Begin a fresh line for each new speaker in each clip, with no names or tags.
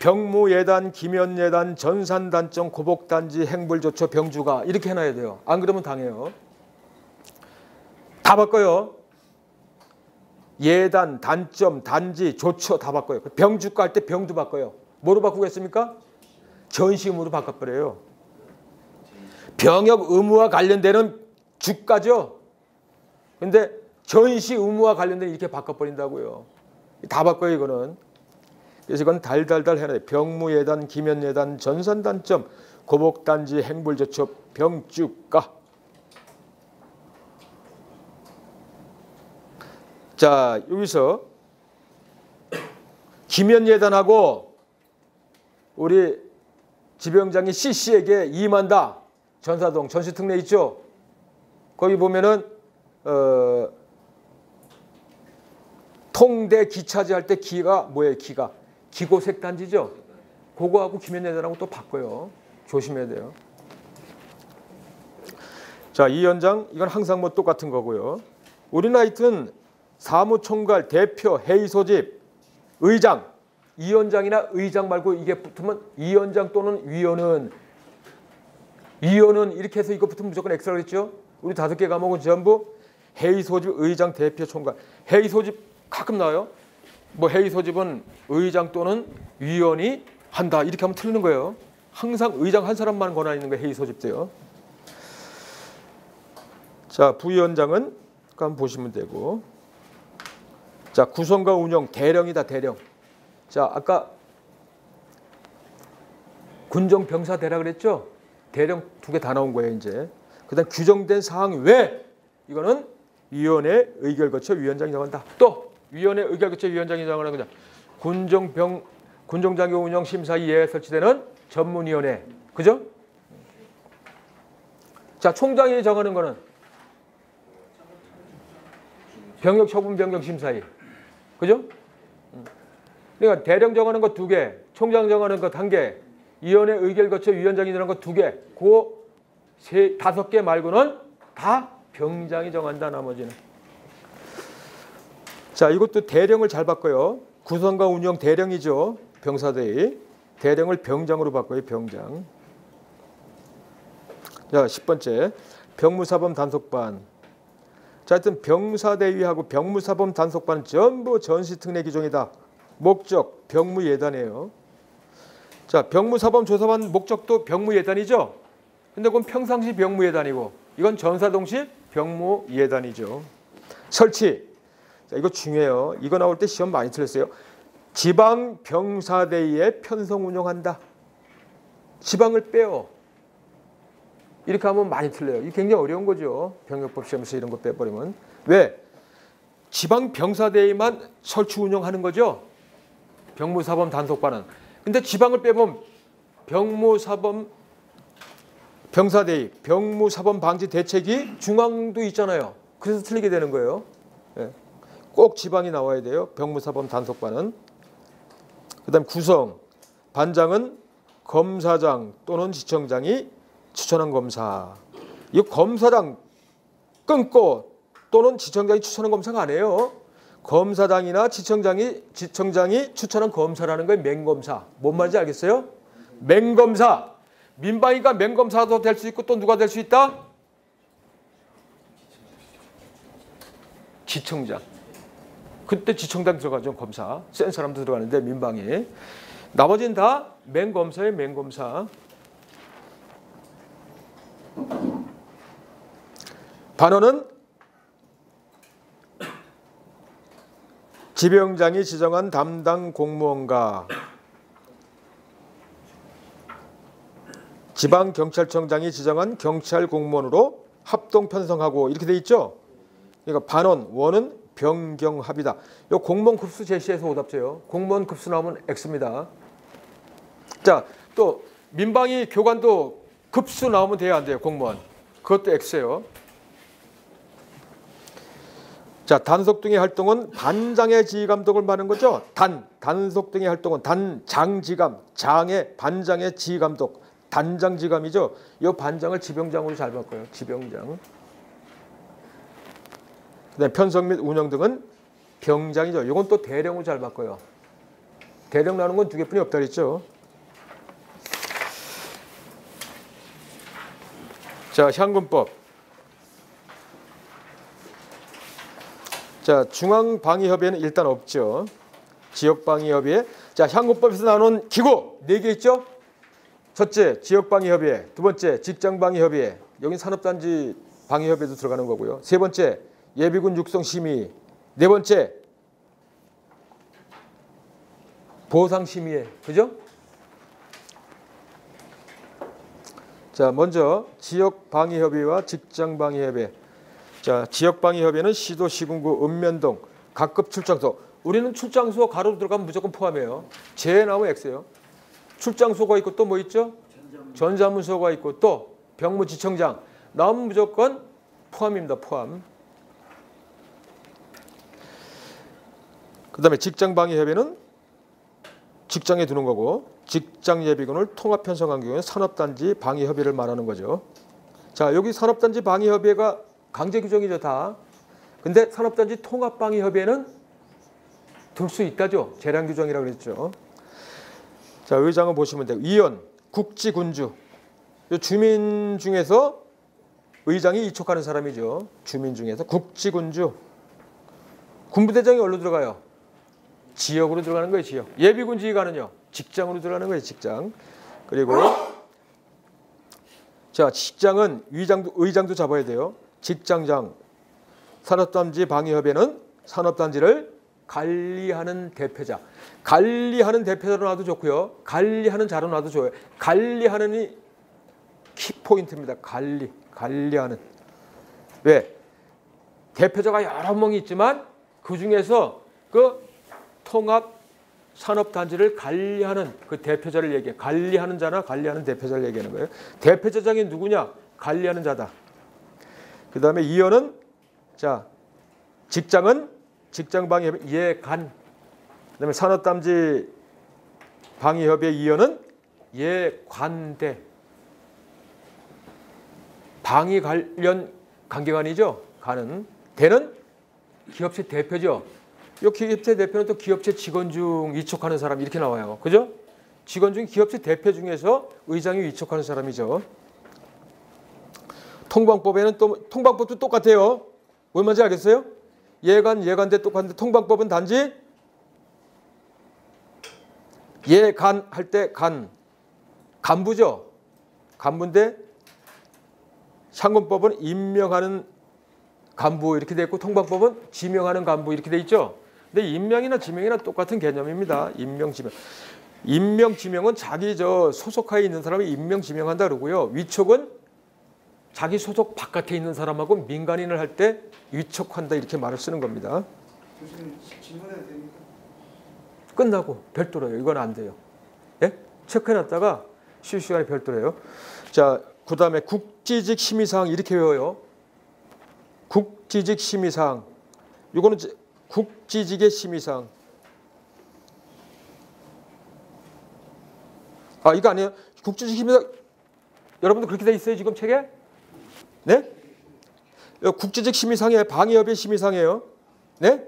병무예단, 김연예단, 전산단청, 고복단지, 행불조처, 병주가 이렇게 해놔야 돼요. 안 그러면 당해요. 다 바꿔요. 예단, 단점, 단지, 조처 다 바꿔요. 병주가 할 때 병도 바꿔요. 뭐로 바꾸겠습니까? 전시음으로 바꿔버려요. 병역 의무와 관련되는 주가죠. 근데 전시 의무와 관련된 이렇게 바꿔버린다고요. 다 바꿔요 이거는. 그래서 이건 달달달 해놔요. 병무예단, 김연예단, 전산단점, 고복단지, 행불조처, 병주가. 자 여기서 김연예단하고 우리 지병장이 CC에게 임한다. 전사동 전시특례 있죠? 거기 보면은 어, 통대 기차지 할 때 기가 뭐예요? 기가 기고색 단지죠. 그거하고 김연예단하고 또 바꿔요. 조심해야 돼요. 자, 이 연장 이건 항상 뭐 똑같은 거고요. 우리 나이트는 사무총괄, 대표, 회의 소집, 의장, 위원장이나 의장 말고 이게 붙으면 위원장 또는 위원은 위원은 이렇게 해서 이거 붙으면 무조건 엑스라 그랬죠. 우리 다섯 개 과목은 전부 회의 소집, 의장, 대표, 총괄. 회의 소집 가끔 나와요. 뭐 회의 소집은 의장 또는 위원이 한다 이렇게 하면 틀리는 거예요. 항상 의장 한 사람만 권한 있는 거예요. 회의 소집 때요. 자 부위원장은 한번 보시면 되고 자 구성과 운영 대령이다 대령. 자 아까 군정 병사 대라 그랬죠? 대령 두 개 다 나온 거예요 이제. 그다음 규정된 사항 외 이거는 위원회 의결 거쳐 위원장이 정한다. 또 위원회 의결 거쳐 위원장이 정하는 거죠. 군정병 군정장교 운영 심사위에 설치되는 전문위원회 그죠? 자 총장이 정하는 거는 병역 처분 변경 심사위 그죠? 그러니까 대령 정하는 거 두 개, 총장 정하는 것 한 개, 위원회 의결 거쳐 위원장이 정하는 거 두 개, 그 세 다섯 개 말고는 다 병장이 정한다 나머지는. 자 이것도 대령을 잘 바꿔요. 구성과 운영 대령이죠. 병사대의 대령을 병장으로 바꿔요. 병장. 자 10번째 병무사범 단속반. 자 하여튼 병사대위하고 병무사범 단속반은 전부 전시특례 기종이다. 목적 병무예단이에요. 자 병무사범 조사반 목적도 병무예단이죠. 근데 그건 평상시 병무예단이고 이건 전사동시 병무예단이죠. 설치. 자 이거 중요해요. 이거 나올 때 시험 많이 틀렸어요. 지방 병사대위에 편성 운영한다. 지방을 빼요. 이렇게 하면 많이 틀려요. 이게 굉장히 어려운 거죠. 병역법 시험에서 이런 거 빼버리면. 왜? 지방 병사대위만 설치 운영하는 거죠. 병무사범 단속반은. 근데 지방을 빼면 병무사범 병사대위, 병무사범 방지 대책이 중앙도 있잖아요. 그래서 틀리게 되는 거예요. 예. 꼭 지방이 나와야 돼요. 병무사범 단속반은. 그 다음 구성 반장은 검사장 또는 지청장이 추천한 검사. 이 검사장 끊고 또는 지청장이 추천한 검사가 아니에요. 검사장이나 지청장이 지청장이 추천한 검사라는 거예요. 맹검사. 뭔 말인지 알겠어요? 맹검사. 민방위가 맹검사도 될 수 있고 또 누가 될 수 있다? 지청장. 그때 지청장 들어가죠. 검사. 센 사람도 들어가는데 민방위. 나머지는 다 맹검사예요. 맹검사. 반원은 지병장이 지정한 담당 공무원과 지방경찰청장이 지정한 경찰 공무원으로 합동 편성하고 이렇게 돼 있죠. 그러니까 반원, 원은 변경합이다. 요 공무원 급수 제시해서 오답제요. 공무원 급수 나오면 X입니다. 자, 또 민방위 교관도 급수 나오면 돼요, 안 돼요? 공무원. 그것도 X예요. 자, 단속 등의 활동은 반장의 지휘 감독을 말하는 거죠. 단, 단속 등의 활동은 단장지감, 장의 반장의 지휘 감독, 단장지감이죠. 이 반장을 지병장으로 잘 바꿔요. 지병장. 그다음 편성 및 운영 등은 병장이죠. 이건 또 대령으로 잘 바꿔요. 대령 나눈 건두 개뿐이 없다 그랬죠. 자, 향군법. 자, 중앙방위협의회는 일단 없죠. 지역방위협의회. 자, 향군법에서 나오는 기구 네 개 있죠. 첫째, 지역방위협의회. 두 번째, 직장방위협의회. 여기 산업단지 방위협의회도 들어가는 거고요. 세 번째, 예비군 육성 심의. 네 번째, 보상 심의회. 그죠? 자, 먼저 지역 방위 협의회와 직장 방위 협의회. 자, 지역 방위 협의회는 시도, 시군구, 읍면동, 각급 출장소. 우리는 출장소 가로 들어가면 무조건 포함해요. 제 나무 X예요. 출장소가 있고 또 뭐 있죠? 전자문서가 있고 또 병무지청장 나오면 무조건 포함입니다. 포함. 그 다음에 직장방위협의회는 직장에 두는 거고 직장 예비군을 통합 편성한 경우에 산업단지 방위 협의를 말하는 거죠. 자, 여기 산업단지 방위 협의가 강제 규정이죠, 다. 근데 산업단지 통합 방위 협의에는 둘수 있다죠. 재량 규정이라고 그랬죠. 자, 의장은 보시면 돼요. 위원, 국지군주. 주민 중에서 의장이 이촉하는 사람이죠. 주민 중에서 국지군주. 군부대장이 어디로 들어가요? 지역으로 들어가는 거예요, 지역. 예비군 지휘관은요. 직장으로 들어가는 거예요, 직장. 그리고 자, 직장은 위장도 의장도 잡아야 돼요. 직장장 산업단지 방위협회는 산업단지를 관리하는 대표자. 관리하는 대표자로 놔도 좋고요. 관리하는 자로 놔도 좋아요. 관리하는이 키포인트입니다. 관리, 관리하는. 왜? 대표자가 여러 명이 있지만 그 중에서 그 통합 산업단지를 관리하는 그 대표자를 얘기해. 관리하는 자나 관리하는 대표자를 얘기하는 거예요. 대표자장이 누구냐? 관리하는 자다. 그 다음에 이어는 자 직장은 직장방위협의 예간. 그 다음에 산업단지 방위협의 이어는 예관대. 방위 관련 관계관이죠. 가는 대는 기업체 대표죠. 이 기업체 대표는 또 기업체 직원 중 위촉하는 사람 이렇게 나와요. 그죠? 직원 중 기업체 대표 중에서 의장이 위촉하는 사람이죠. 통방법에는 또 통방법도 똑같아요. 뭔 말인지 알겠어요? 예관 예관대 똑같은데 통방법은 단지 예간 할 때 간 간부죠. 간부인데 상권법은 임명하는 간부 이렇게 돼 있고 통방법은 지명하는 간부 이렇게 돼 있죠. 근데 임명이나 지명이나 똑같은 개념입니다. 임명 지명. 임명 지명은 자기 저 소속하에 있는 사람이 임명 지명한다 그러고요. 위촉은 자기 소속 바깥에 있는 사람하고 민간인을 할 때 위촉한다 이렇게 말을 쓰는 겁니다. 끝나고 별도로요. 이건 안 돼요. 예? 체크해놨다가 쉴 시간에 별도로요. 자, 그 다음에 국지직 심의사항 이렇게 외워요. 국지직 심의사항. 이거는 국지직의 심의사항. 아 이거 아니에요. 국지직 심의사항. 여러분도 그렇게 돼 있어요 지금 책에? 네? 국지직 심의상에 방위협의 심의상이에요. 네?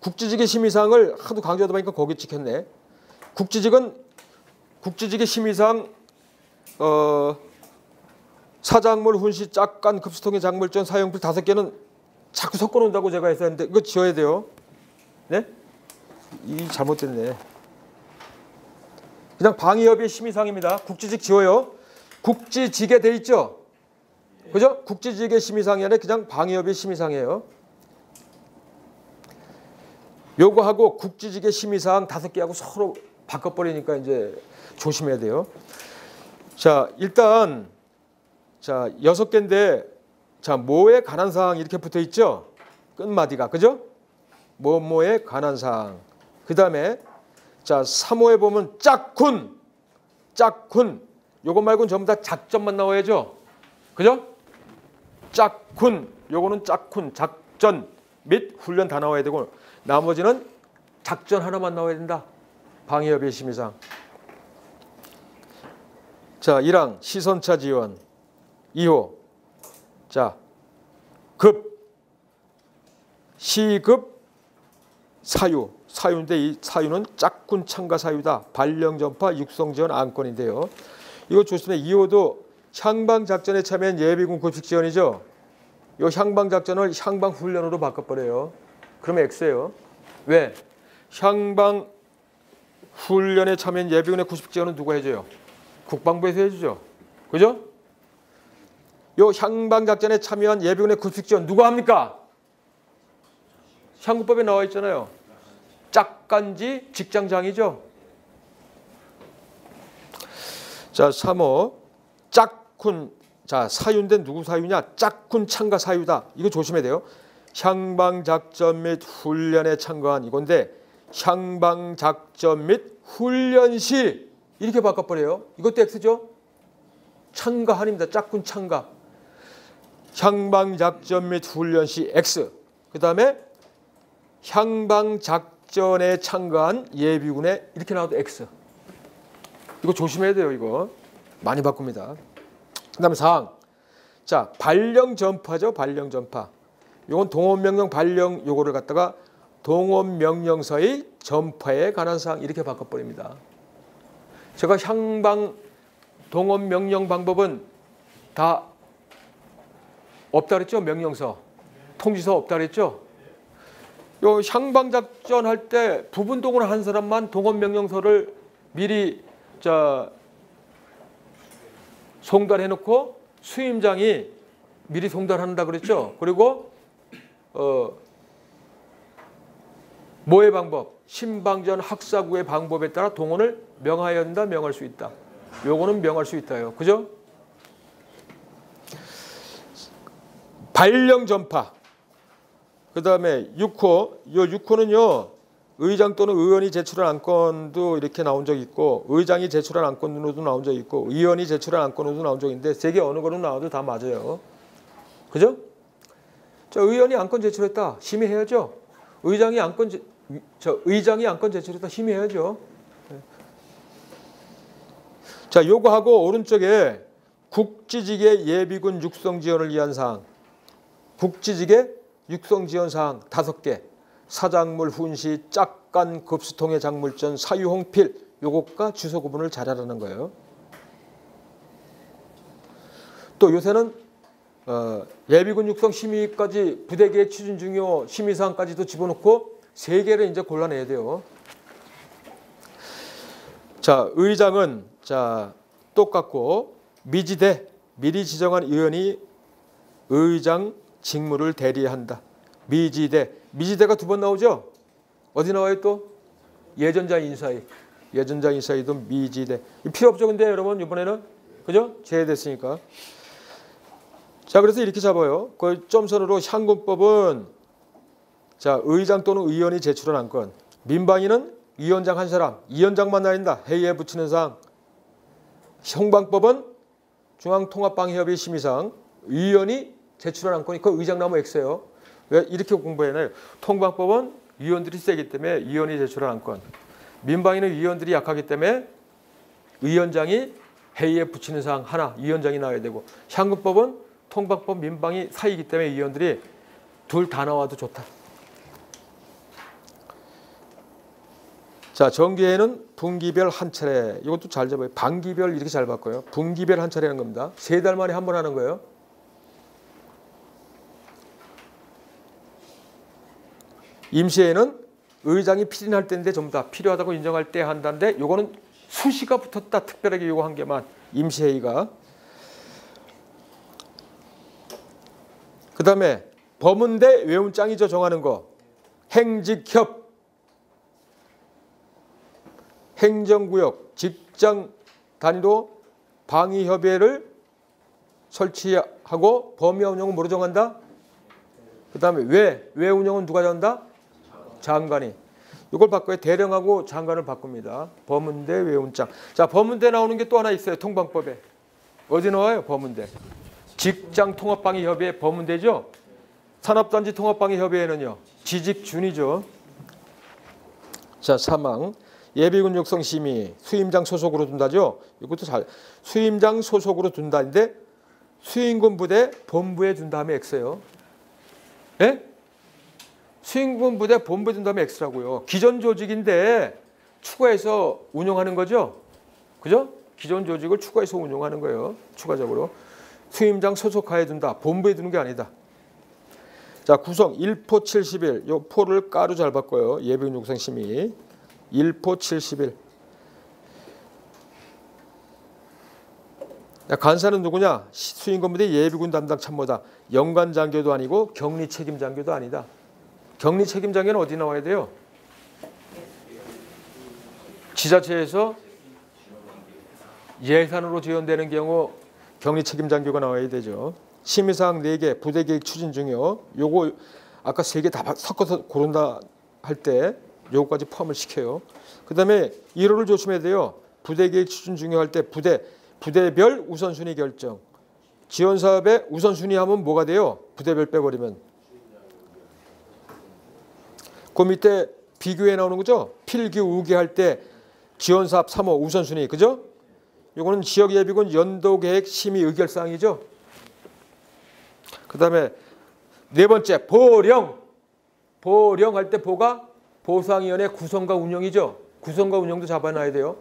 국지직의 심의상을 하도 강조하다 보니까 거기 찍혔네. 국지직은 국지직의 심의상 어, 사작물, 훈시, 짝간, 급수통의 작물전, 사용필 다섯 개는 자꾸 섞어놓는다고 제가 했었는데 이거 지워야 돼요. 네? 이 잘못됐네. 그냥 방위협의 심의상입니다. 국지직 지워요. 국지직에 돼 있죠. 그죠? 국지직의 심의상이 아니라 그냥 방위협의 심의상이에요. 요거하고 국지직의 심의사항 다섯 개하고 서로 바꿔버리니까 이제 조심해야 돼요. 자, 일단 자 여섯 개인데 자 뭐에 관한 사항 이렇게 붙어 있죠. 끝마디가 그죠? 뭐뭐에 관한 사항. 그 다음에 자 3호에 보면 짝군, 짝군. 요거 말고는 전부 다 작전만 나와야죠. 그죠? 짝군. 요거는 짝군, 작전 및 훈련 다 나와야 되고 나머지는 작전 하나만 나와야 된다. 방위협의 심의상. 자, 1항 시선차 지원. 2호. 자, 급. 시급 사유, 사유인데 이 사유는 짝군 참가 사유다. 발령 전파 육성 지원 안건인데요. 이거 조심해. 이호도 향방 작전에 참여한 예비군 급식 지원이죠. 이 향방 작전을 향방 훈련으로 바꿔버려요. 그러면 X예요. 왜? 향방 훈련에 참여한 예비군의 급식 지원은 누가 해줘요? 국방부에서 해주죠. 그죠? 요 향방 작전에 참여한 예비군의 급식 지원 누가 합니까? 향구법에 나와 있잖아요. 짝간지 직장장이죠. 자, 3호 짝군 자, 사유인데 누구 사유냐? 짝군 참가 사유다. 이거 조심해야 돼요. 향방 작전 및 훈련에 참가한 이건데 향방 작전 및 훈련 시 이렇게 바꿔버려요. 이것도 X죠? 참가한입니다. 짝군 참가. 향방 작전 및 훈련 시 X. 그 다음에 향방 작전에 참가한 예비군에 이렇게 나와도 X. 이거 조심해야 돼요. 이거 많이 바꿉니다. 그 다음에 사항. 자 발령 전파죠. 발령 전파. 이건 동원명령 발령 요거를 갖다가 동원명령서의 전파에 관한 사항 이렇게 바꿔버립니다. 제가 향방 동원명령 방법은 다 없다 그랬죠. 명령서. 통지서 없다 그랬죠. 요 향방 작전 할 때 부분 동원한 사람만 동원 명령서를 미리 자 송달해 놓고 수임장이 미리 송달한다 그랬죠. 그리고 어 모의 방법, 신방전 학사구의 방법에 따라 동원을 명하여야 한다, 명할 수 있다. 요거는 명할 수 있다요. 그죠? 발령 전파. 그 다음에 6호. 요 6호는요. 의장 또는 의원이 제출한 안건도 이렇게 나온 적이 있고 의장이 제출한 안건으로도 나온 적이 있고 의원이 제출한 안건으로도 나온 적이 있는데 세 개 어느 거로 나와도 다 맞아요. 그죠? 저 의원이 안건 제출했다. 심의해야죠. 의장이 안건 제, 저 의장이 안건 제출했다. 심의해야죠. 자, 요거 하고 오른쪽에 국지직의 예비군 육성 지원을 위한 사항. 국지직의 육성 지원 사항 다섯 개. 사작물 훈시 짝간 급수통의 작물전 사유홍필 요것과 주소 구분을 잘하라는 거예요. 또 요새는 어, 예비군 육성 심의까지 부대계 추진 중요 심의 사항까지도 집어넣고 세 개를 이제 골라내야 돼요. 자, 의장은 자 똑같고 미지대 미리 지정한 의원이 의장 직무를 대리한다. 미지대. 미지대가 두 번 나오죠? 어디 나와요 또? 예전자 인사위 예전자 인사위도 미지대. 필요 없죠 근데 여러분 이번에는? 그죠? 제외됐으니까. 자 그래서 이렇게 잡아요. 그 점선으로 향군법은 자 의장 또는 의원이 제출한 안건. 민방위는 위원장 한 사람 위원장만 나린다. 회의에 붙이는 사항. 형방법은 중앙통합방위협의 심의사항. 위원이 제출한 안건이 그 의장 나무 X예요 왜 이렇게 공부해놔요? 통방법은 위원들이 세기 때문에 위원이 제출한 안건. 민방위는 위원들이 약하기 때문에 위원장이 회의에 붙이는 사항 하나 위원장이 나와야 되고 향근법은 통방법 민방위 사이기 때문에 위원들이 둘 다 나와도 좋다. 자 정기회는 분기별 한 차례 이것도 잘 잡아요. 반기별 이렇게 잘 바꿔요. 분기별 한 차례라는 겁니다. 세 달 만에 한 번 하는 거예요. 임시회는 의장이 필인할 때인데 전부 다 필요하다고 인정할 때 한다는데 요거는 수시가 붙었다 특별하게 요거 한 개만 임시회의가 그 다음에 법문대 외운장이죠 정하는 거 행직협 행정구역 직장 단위로 방위협의회를 설치하고 범위 운영은 뭐로 정한다? 그 다음에 왜? 왜 운영은 누가 정한다? 장관이 이걸 바꿔요. 대령하고 장관을 바꿉니다. 법문대 외운장. 자, 법문대 나오는 게 또 하나 있어요. 통방법에. 어디 나와요? 법문대. 직장 통합방위 협의회 법문대죠. 산업단지 통합방위 협의회는요. 지직준이죠. 자, 사망. 예비군 육성 심의 수임장 소속으로 둔다죠. 이것도 잘 수임장 소속으로 둔다인데 수임군 부대 본부에 둔 다음에 X예요. 예? 수행군 부대 본부 든 다음에 X라고요. 기존 조직인데 추가해서 운영하는 거죠. 그죠? 기존 조직을 추가해서 운영하는 거예요. 추가적으로. 수임장 소속하에 둔다. 본부에 두는 게 아니다. 자, 구성 1포 71. 요 포를 가로 잘 바꿔요. 예비군 육성 심의. 1포 71. 야, 간사는 누구냐? 시- 수임건부대 예비군 담당 참모다. 연관 장교도 아니고 격리 책임 장교도 아니다. 격리 책임 장교는 어디 나와야 돼요? 지자체에서 예산으로 지원되는 경우 격리 책임 장교가 나와야 되죠. 심의사항 4개 부대 계획 추진 중이요. 요거 아까 세개다 섞어서 고른다 할 때 요거까지 포함을 시켜요. 그 다음에 1호를 조심해야 돼요. 부대 계획 추진 중요 할때 부대 부대별 우선순위 결정. 지원 사업의 우선순위 하면 뭐가 돼요? 부대별 빼버리면. 그 밑에 비교해 나오는 거죠. 필기 우기 할 때 지원 사업 3호 우선순위 그죠? 요거는 지역 예비군 연도 계획 심의 의결 사항이죠. 그 다음에 네 번째 보령 보령 할 때 보가 보상위원회 구성과 운영이죠. 구성과 운영도 잡아놔야 돼요.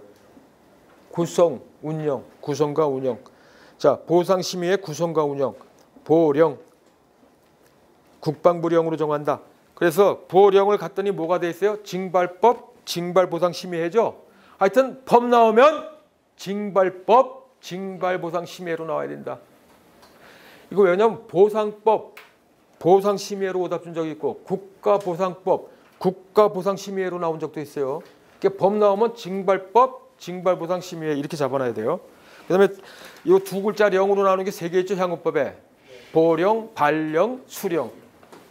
구성, 운영, 구성과 운영. 자, 보상심의의 구성과 운영, 보령, 국방부령으로 정한다. 그래서 보령을 갔더니 뭐가 돼 있어요? 징발법, 징발보상심의회죠. 하여튼 법 나오면 징발법, 징발보상심의회로 나와야 된다. 이거 왜냐면 보상법, 보상심의회로 오답 준 적이 있고 국가보상법, 국가보상심의회로 나온 적도 있어요. 이게 법 나오면 징발법, 징발보상심의회 이렇게 잡아놔야 돼요. 그 다음에 이 두 글자 령으로 나오는 게 세 개 있죠 향후법에 보령, 발령, 수령.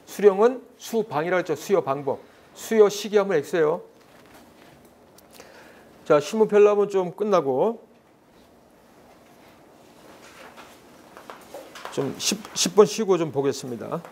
수령은 수방이라 했죠 수여 방법. 수여 시기하면 X예요. 자 신문 펠라면 좀 끝나고 좀 10, 10분 쉬고 좀 보겠습니다.